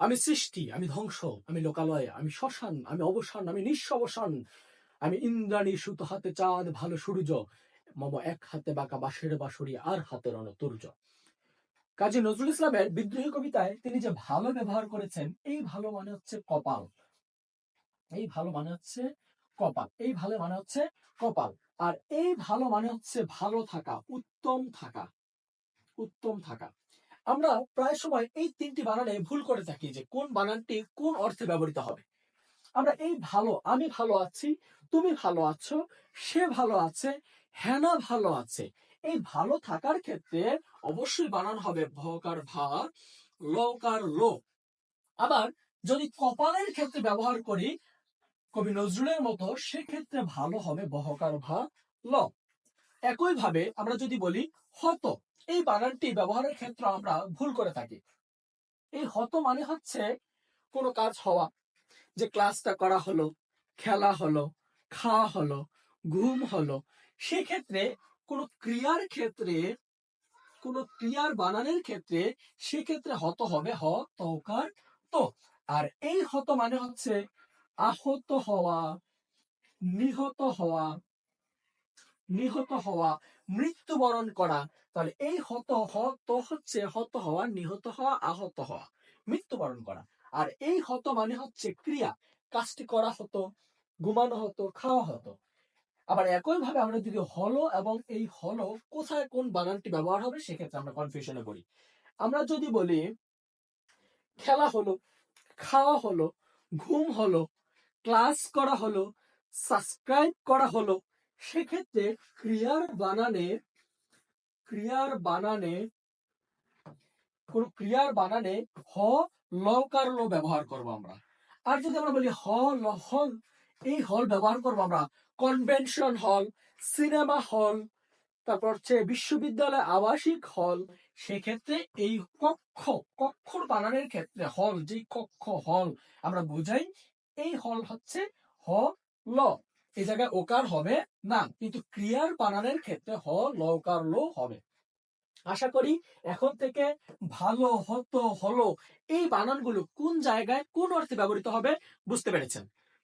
আমি সৃষ্টি, আমি ধ্বংস, আমি লোকালয়, আমি শ্মশান, আমি অবসান, আমি নিঃস্ব অবসান আমি ইন্দ্রাণী সুত হাতে চাঁদ, ভালো সূর্য, মম এক হাতে বাঁকা বাঁশের বাঁশরি, আর হাতে রণতুর্য কাজী নজরুল ইসলামের বিদ্রোহী কবিতায় তিনি যে ভালো ব্যবহার করেছেন, এই ভালো মানে হচ্ছে কপাল। এই ভালো মানে হচ্ছে কপাল, এই ভালো মানে হচ্ছে কপাল। আর এই ভালো মানে হচ্ছে ভালো থাকা, উত্তম থাকা উত্তম থাকা। আমরা প্রায় সময় এই তিনটি বানানে ভুল করে থাকি যে কোন বানানটি কোন অর্থে ব্যবহৃত হবে। আমরা এই ভালো, আমি ভালো আছি, তুমি ভালো আছো, সে ভালো আছে, হেনা ভালো আছে, এই ভালো থাকার ক্ষেত্রে অবশ্যই বানান হবে ভকার ভা, লকার লো। আবার যদি কপালের ক্ষেত্রে ব্যবহার করি, কবি নজরুলের মতো, সেক্ষেত্রে ভালো হবে বহকার ভা, ল। একইভাবে আমরা যদি বলি হত, এই বানানটি ব্যবহারের ক্ষেত্রে আমরা ভুল করে থাকি। এই হত মানে হচ্ছে কোনো কাজ হওয়া, যে ক্লাসটা করা হলো, খেলা হলো, খাওয়া হলো, ঘুম হলো, সেক্ষেত্রে কোনো ক্রিয়ার ক্ষেত্রে, কোনো ক্রিয়ার বানানের ক্ষেত্রে সেক্ষেত্রে হত হবে হ তকার তো। আর এই হত মানে হচ্ছে আহত হওয়া, নিহত হওয়া নিহত হওয়া, মৃত্যুবরণ করা। তাহলে এই হত হত হচ্ছে, হত হওয়া, নিহত হওয়া, আহত হওয়া, মৃত্যুবরণ করা। আর এই হত মানে হচ্ছে ক্রিয়া। কাজটি করা হতো, ঘুমানো হতো, খাওয়া হতো। আবার একই ভাবে আমরা যদি হলো এবং এই হলো কোথায় কোন বানানটি ব্যবহার হবে, সেক্ষেত্রে আমরা কনফিউশনে পড়ি। আমরা যদি বলি, খেলা হলো, খাওয়া হলো, ঘুম হলো ক্লাস করা হলো সাবস্ক্রাইব করা হলো সেক্ষেত্রে ক্রিয়ার বানানে ক্রিয়ার বানানে, কোন ক্রিয়ার বানানে হ লকার ল ব্যবহার করব আমরা। আর যদি আমরা বলি হ, ল, হল, এই হল ব্যবহার করব আমরা। কনভেনশন হল, সিনেমা হল, তারপর হচ্ছে বিশ্ববিদ্যালয় আবাসিক হল, সেক্ষেত্রে এই কক্ষ, কক্ষর বানানের ক্ষেত্রে হল যে কক্ষ, হল, আমরা বুঝাই, এই হল হচ্ছে হ, ল। এই জায়গায় ওকার হবে না, কিন্তু ক্রিয়ার বানানের ক্ষেত্রে হ লকার লো হবে। আশা করি এখন থেকে ভালো হতো হলো। এই বানানগুলো কোন জায়গায় কোন অর্থে ব্যবহৃত হবে বুঝতে পেরেছেন।